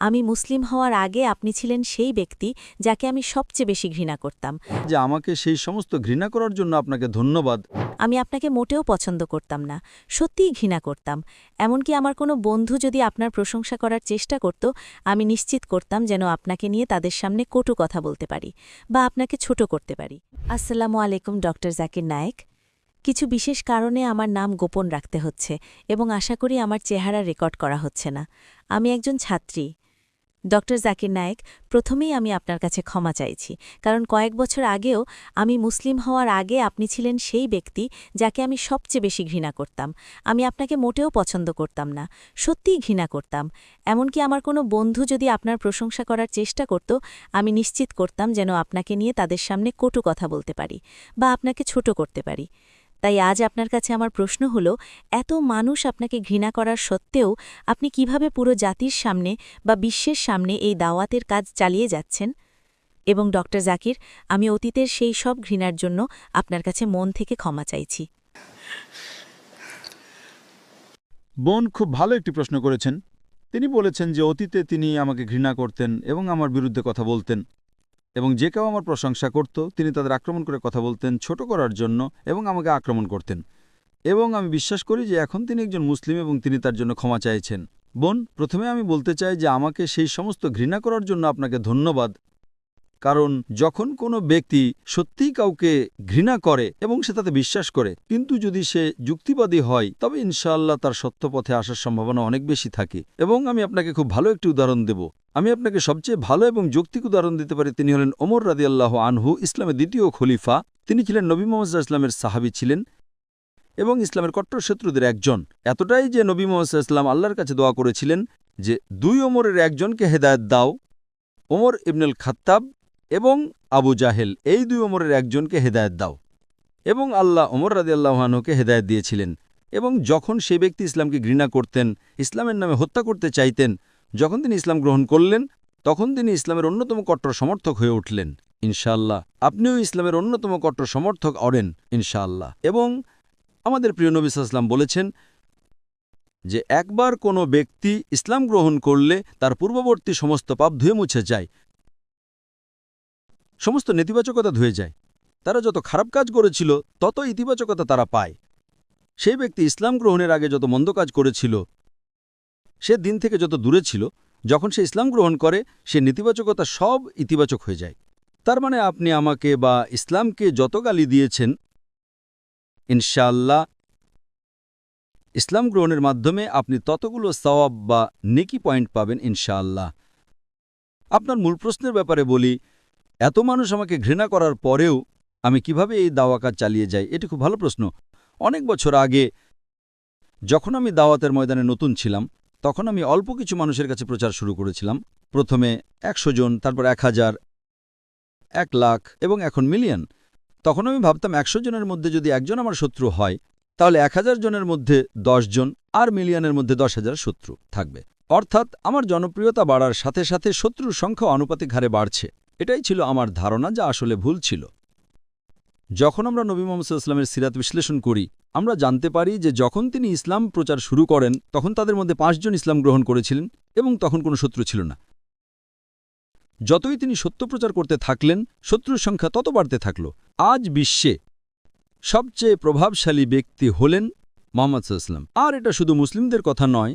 আমি মুসলিম হওয়ার আগে আপনি ছিলেন সেই ব্যক্তি যাকে আমি সবচেয়ে বেশি ঘৃণা করতাম। যে আমাকে সেই সমস্ত ঘৃণা করার জন্য আপনাকে ধন্যবাদ। আমি আপনাকে মোটেও পছন্দ করতাম না সত্যিই ঘৃণা করতাম। এমনকি আমার কোনো বন্ধু যদি আপনার প্রশংসা করার চেষ্টা করত আমি নিশ্চিত করতাম যেন আপনাকে নিয়ে তাদের সামনে কটু কথা বলতে পারি বা আপনাকে ছোট করতে পারি। আসসালামু আলাইকুম ডক্টর জাকির নায়েক। কিছু বিশেষ কারণে আমার নাম গোপন রাখতে হচ্ছে এবং আশা করি আমার চেহারা রেকর্ড করা হচ্ছে না। আমি একজন ছাত্রী। ডক্টর জাকির নায়েক, প্রথমেই আমি আপনার কাছে ক্ষমা চাইছি। কারণ কয়েক বছর আগেও আমি মুসলিম হওয়ার আগে আপনি ছিলেন সেই ব্যক্তি যাকে আমি সবচেয়ে বেশি ঘৃণা করতাম। আমি আপনাকে মোটেও পছন্দ করতাম না, সত্যিই ঘৃণা করতাম। এমনকি আমার কোনো বন্ধু যদি আপনার প্রশংসা করার চেষ্টা করত, আমি নিশ্চিত করতাম যেন আপনাকে নিয়ে তাদের সামনে কটু কথা বলতে পারি বা আপনাকে ছোট করতে পারি। তাই আজ আপনার কাছে আমার প্রশ্ন হল, এত মানুষ আপনাকে ঘৃণা করার সত্ত্বেও আপনি কীভাবে পুরো জাতির সামনে বা বিশ্বের সামনে এই দাওয়াতের কাজ চালিয়ে যাচ্ছেন? এবং ডক্টর জাকির, আমি অতীতের সেই সব ঘৃণার জন্য আপনার কাছে মন থেকে ক্ষমা চাইছি। বোন খুব ভালো একটি প্রশ্ন করেছেন। তিনি বলেছেন যে অতীতে তিনি আমাকে ঘৃণা করতেন এবং আমার বিরুদ্ধে কথা বলতেন। এবং যে কেউ আমার প্রশংসা করত, তিনি তাদের আক্রমণ করে কথা বলতেন, ছোট করার জন্য এবং আমাকে আক্রমণ করতেন। এবং আমি বিশ্বাস করি যে এখন তিনি একজন মুসলিম এবং তিনি তার জন্য ক্ষমা চাইছেন। বোন, প্রথমে আমি বলতে চাই যে আমাকে সেই সমস্ত ঘৃণা করার জন্য আপনাকে ধন্যবাদ। কারণ যখন কোনো ব্যক্তি সত্যিই কাউকে ঘৃণা করে এবং সে তাতে বিশ্বাস করে, কিন্তু যদি সে যুক্তিবাদী হয়, তবে ইনশাআল্লাহ তার সত্য পথে আসার সম্ভাবনা অনেক বেশি থাকে। এবং আমি আপনাকে খুব ভালো একটি উদাহরণ দেব। আমি আপনাকে সবচেয়ে ভালো এবং যৌক্তিক উদাহরণ দিতে পারি। তিনি হলেন ওমর রাদিয়াল্লাহ আনহু, ইসলামের দ্বিতীয় খলিফা। তিনি ছিলেন নবী মোহাম্মদ ইসলামের সাহাবি ছিলেন এবং ইসলামের কট্টর শত্রুদের একজন। এতটাই যে নবী মোহাম্মদ ইসলাম আল্লাহর কাছে দোয়া করেছিলেন যে, দুই ওমরের একজনকে হেদায়ত দাও, ওমর ইবনুল খাত্তাব এবং আবু জাহেল, এই দুই ওমরের একজনকে হেদায়ত দাও। এবং আল্লাহ ওমর রাদিয়াল্লাহানুকে হেদায়ত দিয়েছিলেন। এবং যখন সে ব্যক্তি ইসলামকে ঘৃণা করতেন, ইসলামের নামে হত্যা করতে চাইতেন যখন তিনি ইসলাম গ্রহণ করলেন, তখন তিনি ইসলামের অন্যতম কট্টর সমর্থক হয়ে উঠলেন। ইনশাআল্লাহ, আপনিও ইসলামের অন্যতম কট্টর সমর্থক অরেন ইনশাআল্লাহ। এবং আমাদের প্রিয় নবী সাল্লাম বলেছেন যে, একবার কোনো ব্যক্তি ইসলাম গ্রহণ করলে তার পূর্ববর্তী সমস্ত পাপ ধুয়ে মুছে যায়, সমস্ত নেতিবাচকতা ধুয়ে যায়। তারা যত খারাপ কাজ করেছিল, তত ইতিবাচকতা তারা পায়। সেই ব্যক্তি ইসলাম গ্রহণের আগে যত মন্দ কাজ করেছিল সে দিন থেকে যত দূরে ছিল, যখন সে ইসলাম গ্রহণ করে, সে নেতিবাচকতা সব ইতিবাচক হয়ে যায়। তার মানে আপনি আমাকে বা ইসলামকে যত গালি দিয়েছেন ইনশাল্লাহ ইসলাম গ্রহণের মাধ্যমে আপনি ততগুলো সওয়াব বা নেকি পয়েন্ট পাবেন, ইনশাআল্লাহ। আপনার মূল প্রশ্নের ব্যাপারে বলি, এত মানুষ আমাকে ঘৃণা করার পরেও আমি কীভাবে এই দাওয়া কাজ চালিয়ে যাই, এটি খুব ভালো প্রশ্ন। অনেক বছর আগে, যখন আমি দাওয়াতের ময়দানে নতুন ছিলাম তখন আমি অল্প কিছু মানুষের কাছে প্রচার শুরু করেছিলাম। প্রথমে একশো জন, তারপর এক হাজার, এক লাখ এবং এখন মিলিয়ন। তখন আমি ভাবতাম একশো জনের মধ্যে যদি একজন আমার শত্রু হয়, তাহলে এক হাজার জনের মধ্যে দশ জন আর মিলিয়নের মধ্যে দশ হাজার শত্রু থাকবে। অর্থাৎ আমার জনপ্রিয়তা বাড়ার সাথে সাথে শত্রুর সংখ্যা আনুপাতিক হারে বাড়ছে। এটাই ছিল আমার ধারণা যা আসলে ভুল ছিল। যখন আমরা নবী মোহাম্মদ ইসলামের সিরাত বিশ্লেষণ করি আমরা জানতে পারি যে যখন তিনি ইসলাম প্রচার শুরু করেন, তখন তাদের মধ্যে পাঁচজন ইসলাম গ্রহণ করেছিলেন এবং তখন কোনো শত্রু ছিল না। যতই তিনি সত্য প্রচার করতে থাকলেন, শত্রুর সংখ্যা তত বাড়তে থাকল। আজ বিশ্বে সবচেয়ে প্রভাবশালী ব্যক্তি হলেন মোহাম্মদ ইসলাম আর এটা শুধু মুসলিমদের কথা নয়,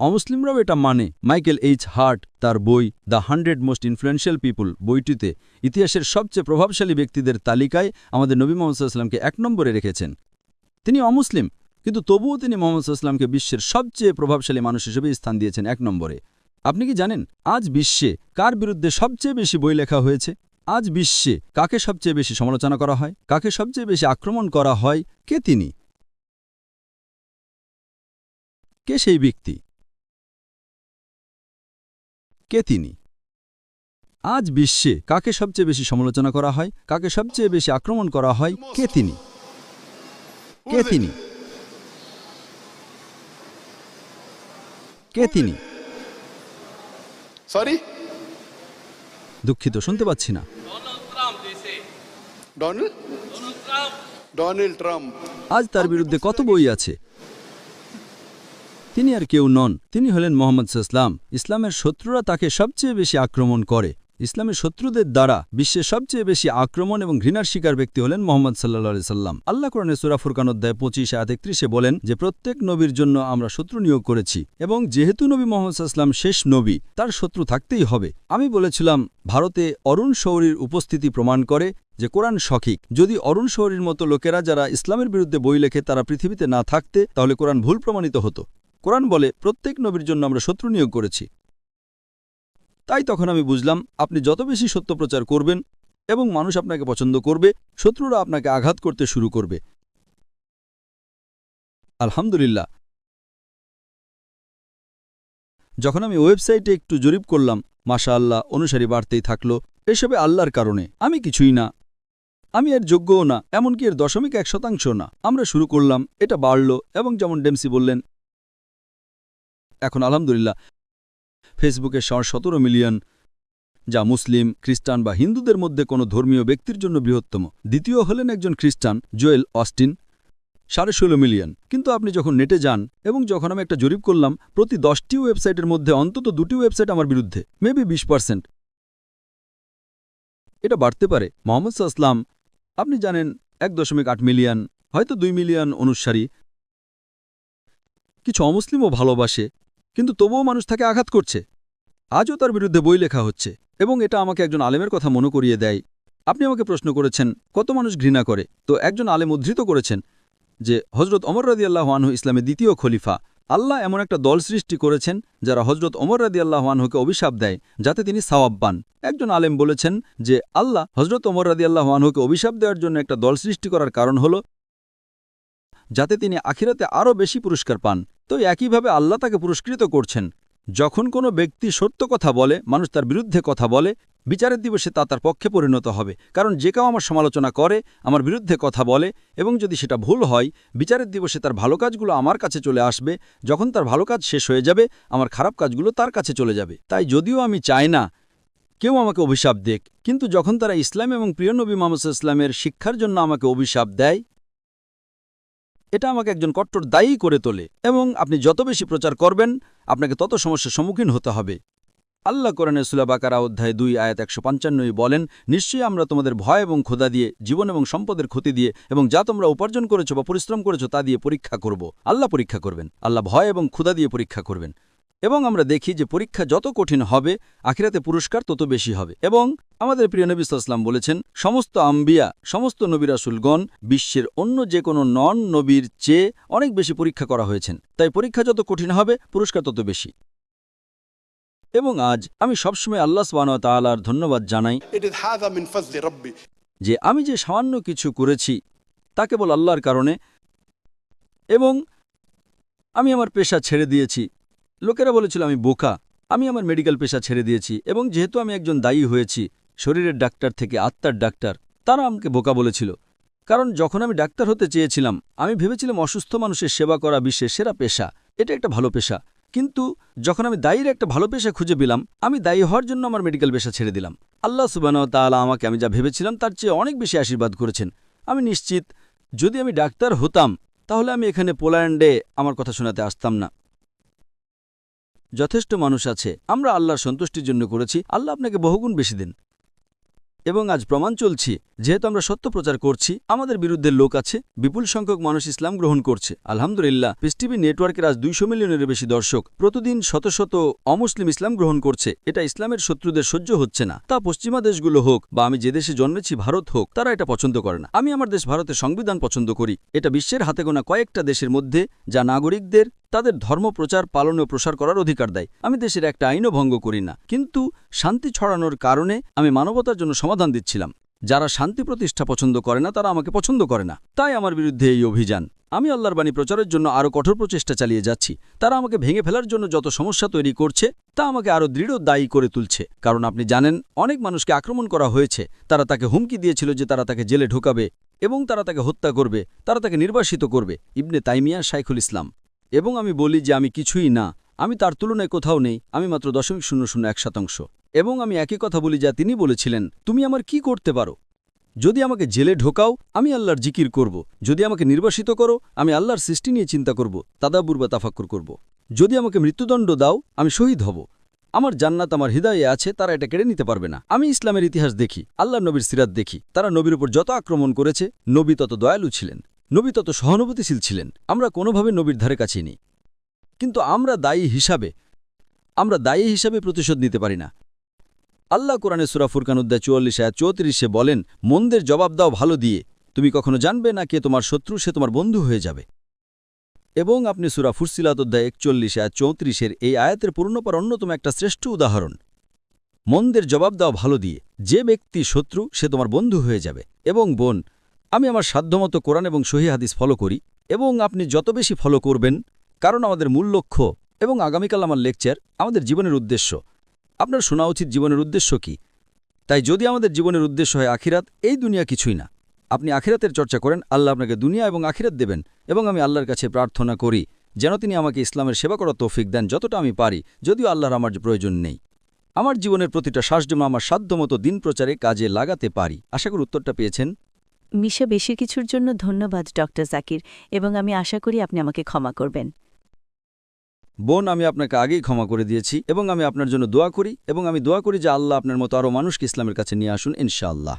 অমুসলিমরাও এটা মানে। মাইকেল এইচ হার্ট, তার বই the hundred most influential people বইটিতে ইতিহাসের সবচেয়ে প্রভাবশালী ব্যক্তিদের তালিকায় আমাদের নবী মোহাম্মদ সাল্লামকে এক নম্বরে রেখেছেন। তিনি অমুসলিম, কিন্তু তবুও তিনি মোহাম্মদ সাল্লামকে বিশ্বের সবচেয়ে প্রভাবশালী মানুষ হিসেবে স্থান দিয়েছেন এক নম্বরে। আপনি কি জানেন, আজ বিশ্বে কার বিরুদ্ধে সবচেয়ে বেশি বই লেখা হয়েছে? আজ বিশ্বে কাকে সবচেয়ে বেশি সমালোচনা করা হয়? কাকে সবচেয়ে বেশি আক্রমণ করা হয়? কে তিনি? কে সেই ব্যক্তি? কে তিনি? আজ বিশ্বে কাকে সবচেয়ে বেশি সমালোচনা করা হয়? কাকে সবচেয়ে বেশি আক্রমণ করা হয়? কে তিনি? কে তিনি? কে তিনি? Sorry? দুঃখিত শুনতে পাচ্ছি না. আজ তার বিরুদ্ধে কত বই আছে? তিনি আর কেউ নন। তিনি হলেন মোহাম্মদ ইসলাম ইসলামের শত্রুরা তাকে সবচেয়ে বেশি আক্রমণ করে। ইসলামের শত্রুদের দ্বারা বিশ্বের সবচেয়ে বেশি আক্রমণ এবং ঘৃণার শিকার ব্যক্তি হলেন মোহাম্মদ সাল্লা সাল্লাম। আল্লাহ কোরআনে সুরা ফুরকান অধ্যায় পঁচিশ আয়াত একত্রিশে বলেন যে, প্রত্যেক নবীর জন্য আমরা শত্রু নিয়োগ করেছি এবং যেহেতু নবী মোহাম্মদ সাল্লাম শেষ নবী, তার শত্রু থাকতেই হবে। আমি বলেছিলাম, ভারতে অরুণ শৌরীর উপস্থিতি প্রমাণ করে যে, কোরআন সঠিক। যদি অরুণ শৌরীর মতো লোকেরা যারা ইসলামের বিরুদ্ধে বই লেখে তারা পৃথিবীতে না থাকতে, তাহলে কোরআন ভুল প্রমাণিত হতো। কোরআন বলে, প্রত্যেক নবীর জন্য আমরা শত্রু নিয়োগ করেছি। তাই তখন আমি বুঝলাম, আপনি যত বেশি সত্য প্রচার করবেন এবং মানুষ আপনাকে পছন্দ করবে, শত্রুরা আপনাকে আঘাত করতে শুরু করবে। আলহামদুলিল্লাহ। যখন আমি ওয়েবসাইটে একটু জরিপ করলাম মাশা আল্লাহ অনুসারী বাড়তেই থাকল, এসবে আল্লাহর কারণে। আমি কিছুই না। আমি এর যোগ্যও না, এমনকি এর দশমিক এক শতাংশ না। আমরা শুরু করলাম, এটা বাড়ল, এবং যেমন ডেমসি বললেন, এখন আলহামদুলিল্লাহ ফেসবুকে ষাট সতেরো মিলিয়ন যা মুসলিম, খ্রিস্টান বা হিন্দুদের মধ্যে কোনো ধর্মীয় ব্যক্তির জন্য বৃহত্তম। দ্বিতীয় হলেন একজন খ্রিস্টান, জোয়েল অস্টিন, সাড়ে ষোলো মিলিয়ন। কিন্তু আপনি যখন নেটে যান এবং যখন আমি একটা জরিপ করলাম, প্রতি দশটি ওয়েবসাইটের মধ্যে অন্তত দুটি ওয়েবসাইট আমার বিরুদ্ধে মেবি বিশ পার্সেন্ট। এটা বাড়তে পারে। মোহাম্মদ সাল্লাম আপনি জানেন, এক দশমিক আট মিলিয়ন, হয়তো দুই মিলিয়ন অনুসারী। কিছু অমুসলিমও ভালোবাসে। কিন্তু তবুও মানুষ তাকে আঘাত করছে। আজও তার বিরুদ্ধে বই লেখা হচ্ছে এবং এটা আমাকে একজন আলেমের কথা মনে করিয়ে দেয়। আপনি আমাকে প্রশ্ন করেছেন, কত মানুষ ঘৃণা করে? তো একজন আলেম উদ্ধৃত করেছেন যে হজরত অমর রাদি আল্লাহানহু ইসলামের দ্বিতীয় খলিফা। আল্লাহ এমন একটা দল সৃষ্টি করেছেন যারা হজরত অমর রাদি আল্লাহানহুকে অভিশাপ দেয়, যাতে তিনি সাওয়াব পান। একজন আলেম বলেছেন যে, আল্লাহ হজরত অমর রাদি আল্লাহানহুকে অভিশাপ দেওয়ার জন্য একটা দল সৃষ্টি করার কারণ হল যাতে তিনি আখিরাতে আরও বেশি পুরস্কার পান। তো একইভাবে আল্লাহ তাকে পুরস্কৃত করছেন। যখন কোনো ব্যক্তি সত্য কথা বলে, মানুষ তার বিরুদ্ধে কথা বলে, বিচারের দিবসে তা তার পক্ষে পরিণত হবে। কারণ যে কেউ আমার সমালোচনা করে, আমার বিরুদ্ধে কথা বলে, এবং যদি সেটা ভুল হয়, বিচারের দিবসে তার ভালো কাজগুলো আমার কাছে চলে আসবে, যখন তার ভালো কাজ শেষ হয়ে যাবে, আমার খারাপ কাজগুলো তার কাছে চলে যাবে। তাই যদিও আমি চাই না, কেউ আমাকে অভিশাপ দেখ কিন্তু যখন তারা ইসলাম এবং প্রিয় নবী মোহাম্মদ ইসলামের শিক্ষার জন্য আমাকে অভিশাপ দেয় এটা আমাকে একজন কট্টর দায়ী করে তোলে এবং আপনি যত বেশি প্রচার করবেন, আপনাকে তত সমস্যার সম্মুখীন হতে হবে। আল্লাহ কোরআনে সুলাবাকারা অধ্যায় দুই, আয়াত একশো পঞ্চান্নই বলেন, নিশ্চয়ই আমরা তোমাদের ভয় এবং ক্ষোধা দিয়ে, জীবন এবং সম্পদের ক্ষতি দিয়ে এবং যা তোমরা উপার্জন করেছ বা পরিশ্রম করেছ তা দিয়ে পরীক্ষা করব। আল্লাহ পরীক্ষা করবেন। আল্লাহ ভয় এবং ক্ষুধা দিয়ে পরীক্ষা করবেন। এবং আমরা দেখি যে পরীক্ষা যত কঠিন হবে আখিরাতে পুরস্কার তত বেশি হবে। এবং আমাদের প্রিয় নবী সাল্লাম বলেছেন সমস্ত আম্বিয়া সমস্ত নবিরাসুলগণ বিশ্বের অন্য যে কোনো নন নবীর চেয়ে অনেক বেশি পরীক্ষা করা হয়েছেন। তাই পরীক্ষা যত কঠিন হবে পুরস্কার তত বেশি। এবং আজ আমি সবসময় আল্লাহ সালার ধন্যবাদ জানাই যে আমি যে সামান্য কিছু করেছি তা কেবল আল্লাহর কারণে এবং আমি আমার পেশা ছেড়ে দিয়েছি। লোকেরা বলেছিল, আমি বোকা। আমি আমার মেডিকেল পেশা ছেড়ে দিয়েছি এবং যেহেতু আমি একজন দায়ী হয়েছি, শরীরের ডাক্তার থেকে আত্মার ডাক্তার, তারা আমাকে বোকা বলেছিল। কারণ যখন আমি ডাক্তার হতে চেয়েছিলাম, আমি ভেবেছিলাম অসুস্থ মানুষের সেবা করা বিশ্বের সেরা পেশা, এটা একটা ভালো পেশা। কিন্তু যখন আমি দায়ীর একটা ভালো পেশা খুঁজে পেলাম, আমি দায়ী হওয়ার জন্য আমার মেডিকেল পেশা ছেড়ে দিলাম। আল্লাহ সুবান তাআলা আমাকে, আমি যা ভেবেছিলাম, তার চেয়ে অনেক বেশি আশীর্বাদ করেছেন। আমি নিশ্চিত, যদি আমি ডাক্তার হতাম, তাহলে আমি এখানে পোল্যান্ডে আমার কথা শোনাতে আসতাম না। যথেষ্ট মানুষ আছে, আমরা আল্লাহর সন্তুষ্টির জন্য করেছি, আল্লাহ আপনাকে বহুগুণ বেশি দিন। এবং আজ প্রমাণ চলছি, যেহেতু আমরা সত্য প্রচার করছি, আমাদের বিরুদ্ধে লোক আছে, বিপুল সংখ্যক মানুষ ইসলাম গ্রহণ করছে। আলহামদুলিল্লাহ পিসটিভি নেটওয়ার্কের আজ দুইশো মিলিয়নের বেশি দর্শক, প্রতিদিন শত শত অমুসলিম ইসলাম গ্রহণ করছে। এটা ইসলামের শত্রুদের সহ্য হচ্ছে না। তা পশ্চিমা দেশগুলো হোক, বা আমি যে দেশে জন্মেছি, ভারত হোক, তারা এটা পছন্দ করে না। আমি আমার দেশ ভারতের সংবিধান পছন্দ করি। এটা বিশ্বের হাতে গোনা কয়েকটা দেশের মধ্যে, যা নাগরিকদের তাদের ধর্ম প্রচার পালন ও প্রসার করার অধিকার দেয়। আমি দেশের একটা আইনও ভঙ্গ করি না। কিন্তু শান্তি ছড়ানোর কারণে আমি মানবতার জন্য সমাধান দিচ্ছিলাম। যারা শান্তি প্রতিষ্ঠা পছন্দ করে না, তারা আমাকে পছন্দ করে না। তাই আমার বিরুদ্ধে এই অভিযান। আমি আল্লাহর বাণী প্রচারের জন্য আরও কঠোর প্রচেষ্টা চালিয়ে যাচ্ছি। তারা আমাকে ভেঙে ফেলার জন্য যত সমস্যা তৈরি করছে, তা আমাকে আরও দৃঢ় দায়ী করে তুলছে। কারণ আপনি জানেন, অনেক মানুষকে আক্রমণ করা হয়েছে। তারা তাকে হুমকি দিয়েছিল যে তারা তাকে জেলে ঢোকাবে এবং তারা তাকে হত্যা করবে, তারা তাকে নির্বাসিত করবে। ইবনে তাইমিয়া শাইখুল ইসলাম। এবং আমি বলি যে আমি কিছুই না, আমি তার তুলনায় কোথাও নেই, আমি মাত্র দশমিক শূন্য শূন্য এক শতাংশ। এবং আমি একই কথা বলি যা তিনি বলেছিলেন, তুমি আমার কি করতে পারো? যদি আমাকে জেলে ঢোকাও, আমি আল্লাহর জিকির করব। যদি আমাকে নির্বাসিত করো, আমি আল্লাহর সৃষ্টি নিয়ে চিন্তা করব তাদাবুর বা তাফাক্কুর করব। যদি আমাকে মৃত্যুদণ্ড দাও, আমি শহীদ হব। আমার জান্নাত আমার হৃদয়ে আছে, তারা এটা কেড়ে নিতে পারবে না। আমি ইসলামের ইতিহাস দেখি আল্লাহ নবীর সিরাত দেখি। তারা নবীর উপর যত আক্রমণ করেছে, নবী তত দয়ালু ছিলেন। নবী তত সহানুভূতিশীল ছিলেন, আমরা কোনোভাবে নবীর ধারে কাছেই নেই কিন্তু আমরা দায়ী হিসাবে, আমরা দায়ী হিসাবে প্রতিশোধ নিতে পারি না। আল্লাহ কোরআনে সুরা ফুরকান উদ্দা চুয়াল্লিশ আয়া চৌত্রিশে বলেন, মন্দের জবাব দাও ভালো দিয়ে, তুমি কখনো জানবে না কে তোমার শত্রু, সে তোমার বন্ধু হয়ে যাবে। এবং আপনি সুরা ফুরসিলাত অধ্যায় একচল্লিশ আয়া চৌত্রিশের এই আয়াতের পূর্ণপর অন্যতম একটা শ্রেষ্ঠ উদাহরণ। মন্দের জবাব দাও ভালো দিয়ে, যে ব্যক্তি শত্রু, সে তোমার বন্ধু হয়ে যাবে। এবং বোন আমি আমার সাধ্যমতো কোরআন এবং সহি হাদিস ফলো করি এবং আপনি যত বেশি ফলো করবেন, কারণ আমাদের মূল লক্ষ্য এবং আগামীকাল আমার লেকচার আমাদের জীবনের উদ্দেশ্য। আপনার শোনা উচিত জীবনের উদ্দেশ্য কি? তাই যদি আমাদের জীবনের উদ্দেশ্য হয় আখিরাত, এই দুনিয়া কিছুই না। আপনি আখিরাতের চর্চা করেন, আল্লাহ আপনাকে দুনিয়া এবং আখিরাত দেবেন এবং আমি আল্লাহর কাছে প্রার্থনা করি যেন তিনি আমাকে ইসলামের সেবা করার তৌফিক দেন যতটা আমি পারি, যদিও আল্লাহর আমার প্রয়োজন নেই। আমার জীবনের প্রতিটা শ্বাস যেন আমার সাধ্যমতো দিন প্রচারে কাজে লাগাতে পারি। আশা করি উত্তরটা পেয়েছেন। মিশা বেশি কিছুর জন্য ধন্যবাদ, ডক্টর জাকির, এবং আমি আশা করি আপনি আমাকে ক্ষমা করবেন। বোন, আমি আপনাকে আগেই ক্ষমা করে দিয়েছি, এবং আমি আপনার জন্য দোয়া করি, এবং আমি দোয়া করি যে আল্লাহ আপনার মতো আরও মানুষকে ইসলামের কাছে নিয়ে আসুন, ইনশাআল্লাহ।